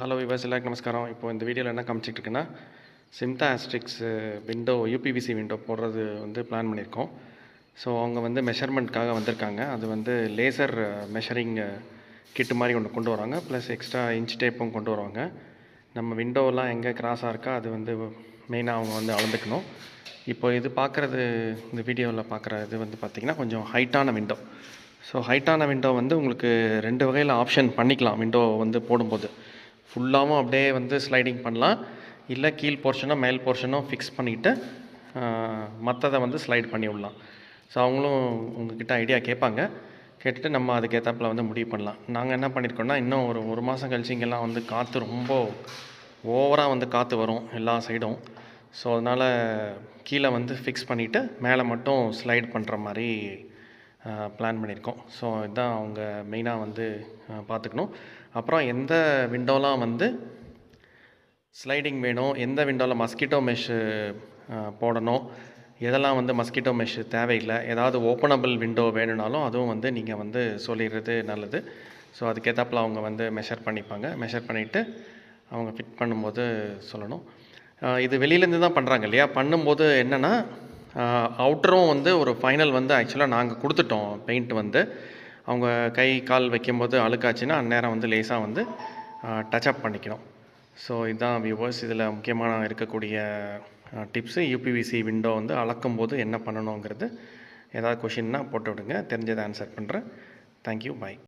Hello விவாஸ் எல்லாருக்கும் நமஸ்காரம். இப்போ இந்த வீடியோவில் என்ன காமிச்சிட்டு இருக்குன்னா ஆஸ்ட்ரிக்ஸ் விண்டோ யூபிவிசி விண்டோ போடுறது வந்து பிளான் பண்ணியிருக்கோம். ஸோ அவங்க வந்து மெஷர்மெண்ட்காக வந்திருக்காங்க. அது வந்து லேசர் மெஷரிங் கிட்டு மாதிரி ஒன்று கொண்டு வராங்க. ப்ளஸ் எக்ஸ்ட்ரா இன்ச் டேப்பும் கொண்டு வருவாங்க. நம்ம விண்டோலாம் எங்கே கிராஸாக இருக்கா அது வந்து மெயினாக அவங்க வந்து அளந்துக்கணும். இப்போ இது பார்க்குறது இந்த வீடியோவில் பார்க்குற இது வந்து பார்த்திங்கன்னா கொஞ்சம் ஹைட்டான விண்டோ ஸோ ஹைட்டான விண்டோ வந்து உங்களுக்கு ரெண்டு வகையில் ஆப்ஷன் பண்ணிக்கலாம் விண்டோ வந்து போடும்போது. ஃபுல்லாகவும் அப்படியே வந்து ஸ்லைடிங் பண்ணலாம். இல்லை கீழ் போர்ஷனோ மேல் போர்ஷனோ ஃபிக்ஸ் பண்ணிவிட்டு மற்றதை வந்து ஸ்லைட் பண்ணி விடலாம். ஸோ அவங்களும் உங்ககிட்ட ஐடியா கேட்பாங்க. கேட்டுட்டு நம்ம அதுக்கேற்றாப்புல வந்து முடிவு பண்ணலாம். நாங்கள் என்ன பண்ணியிருக்கோம்னா இன்னும் ஒரு ஒரு மாதம் கழிச்சு இங்கெல்லாம் வந்து காற்று ரொம்ப ஓவராக வந்து காற்று வரும் எல்லா சைடும் ஸோ அதனால் கீழே வந்து ஃபிக்ஸ் பண்ணிவிட்டு மேலே மட்டும் ஸ்லைட் பண்ணுற மாதிரி பிளான் பண்ணியிருக்கோம். ஸோ இதுதான் அவங்க மெயினாக வந்து பார்த்துக்கணும். அப்புறம் எந்த விண்டோலாம் வந்து ஸ்லைடிங் வேணும்? எந்த விண்டோவில் மஸ்கிட்டோ மெஷ்ஷு போடணும்? எதெல்லாம் வந்து மஸ்கிட்டோ மெஷ் தேவையில்லை? ஏதாவது ஓப்பனபிள் விண்டோ வேணும்னாலும் அதுவும் வந்து நீங்கள் வந்து சொல்லிடுறது நல்லது. ஸோ அதுக்கேற்றாப்புல அவங்க வந்து மெஷர் பண்ணிப்பாங்க. மெஷர் பண்ணிவிட்டு அவங்க ஃபிட் பண்ணும்போது சொல்லணும். இது வெளியிலேருந்து தான் பண்ணுறாங்க இல்லையா? பண்ணும்போது என்னென்னா அவுட்டரும் வந்து ஒரு ஃபைனல் வந்து ஆக்சுவலாக நாங்கள் கொடுத்துட்டோம் பெயிண்ட் வந்து. அவங்க கை கால் வைக்கும்போது அழுக்காச்சுன்னா அந்நேரம் வந்து லேசாக வந்து டச்அப் பண்ணிக்கணும். ஸோ இதுதான் வியூவர்ஸ் இதில் முக்கியமான இருக்கக்கூடிய டிப்ஸு யூபிவிசி விண்டோ வந்து அளக்கும் போது என்ன பண்ணணுங்கிறது ஏதாவது கொஷின்னா போட்டு விடுங்க தெரிஞ்சதை ஆன்சர் பண்ணுறேன் தேங்க்யூ பாய்